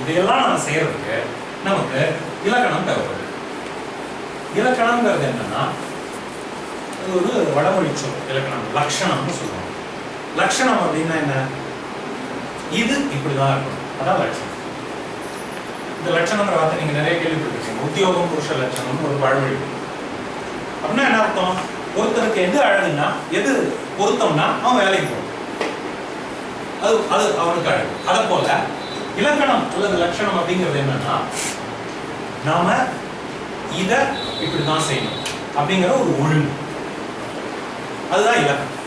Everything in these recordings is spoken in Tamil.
இதையெல்லாம் நம்ம செய்யறதுக்கு நமக்கு இலக்கணம் தேவைப்படுது. இலக்கணம்ங்கிறது என்னன்னா அது ஒரு வடமொழி சொல் இலக்கணம் லக்ஷணம்னு சொல்லுவாங்க. லக்ஷணம் அப்படின்னா என்ன? இது இப்படிதான் இருக்கணும். அதான் லட்சணம். இந்த லட்சணங்கிற வார்த்தை நீங்க நிறைய கேள்விப்பட்டிருக்கீங்க உத்தியோகம் புருஷ லட்சணம்னு ஒரு பழமொழி. அப்படின்னா என்ன அர்த்தம்? ஒருத்தருக்கு எது அழகுன்னா எது பொருத்தம்னா அவன் வேலைக்கு போகணும் அது அது அவனுக்கு அழகு. அதை போல இலக்கணம் அல்லது லட்சணம் அப்படிங்கிறது என்னன்னா நாம இத இப்படிதான் செய்யணும் அப்படிங்கிற ஒரு ஒழுங்கு. அதுதான் இலக்கணம்.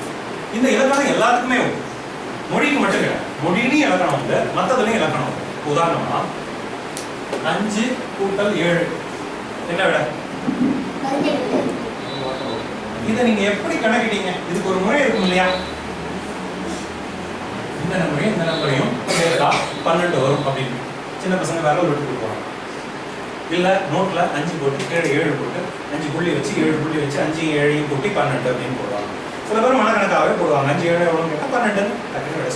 இந்த இலக்கணம் எல்லாத்துக்குமே மொழிக்கு மட்டும் கிடையாது. மொழியிலையும் இலக்கணம் உண்டு. மற்றதுலையும் இலக்கணம் உண்டு. உதாரணமா அஞ்சு கூட்டல் ஏழு. என்ன விட? இதை நீங்க எப்படி கணக்கிட்டீங்க? இதுக்கு ஒரு முறை இருக்கும் இல்லையா? இந்த நம்ம பன்னெண்டு வரும் அப்படின்னு. சின்ன பசங்க வேற விட்டு கொடுப்பாங்க இல்லை நோட்ல அஞ்சு போட்டு ஏழு ஏழு போட்டு அஞ்சு புள்ளி வச்சு ஏழு புள்ளி வச்சு அஞ்சு ஏழையும் கூட்டி பன்னெண்டு அப்படின்னு போடுவாங்க. சில பேர் மனக்கணக்காகவே போடுவாங்க. அஞ்சு ஏழு எவ்வளோன்னு கேட்டால் பன்னெண்டுன்னு டக்குனு விட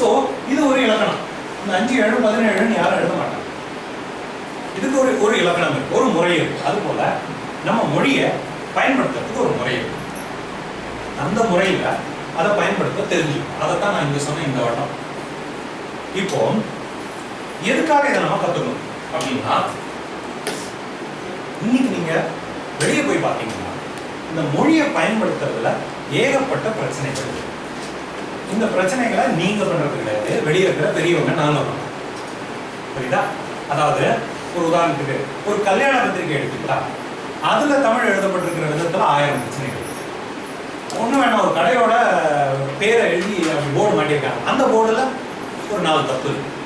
ஸோ இது ஒரு இலக்கணம். இந்த அஞ்சு ஏழு பதினேழுன்னு யாரும் எழுத மாட்டாங்க. இதுக்கு ஒரு ஒரு இலக்கணம் இருக்கு. ஒரு முறை இருக்கு. அது போல நம்ம மொழியை பயன்படுத்துறதுக்கு ஒரு முறை இருக்கு. அந்த முறையில அதை பயன்படுத்த தெரிஞ்சுக்கணும். அதைத்தான் நான் இங்கே சொன்னேன் இந்த வட்டம். இப்போ எதுக்காக இதை நம்ம கத்துக்கணும்? அப்படின்னா இன்னைக்கு நீங்க வெளியே போய் பார்த்தீங்கன்னா இந்த மொழியை பயன்படுத்துறதுல ஏகப்பட்ட பிரச்சனைகள் இருக்கு. இந்த பிரச்சனைகளை நீங்க பண்றது கிடையாது. வெளியே இருக்கிற பெரியவங்க நாங்க பண்றோம். புரியுதா? அதாவது ஒரு உதாரணத்துக்கு ஒரு கல்யாண பத்திரிகை எடுத்துக்கிட்டா அதுல தமிழ் எழுதப்பட்டிருக்கிற விதத்துல ஆயிரம் பிரச்சனைகள் ஒண்ணு வேணாம் ஒரு கடையோட பேரை எழுதி அப்படி போர்டு மாட்டியிருக்காங்க. அந்த போர்டுல ஒரு நாலு தப்பு இருக்கு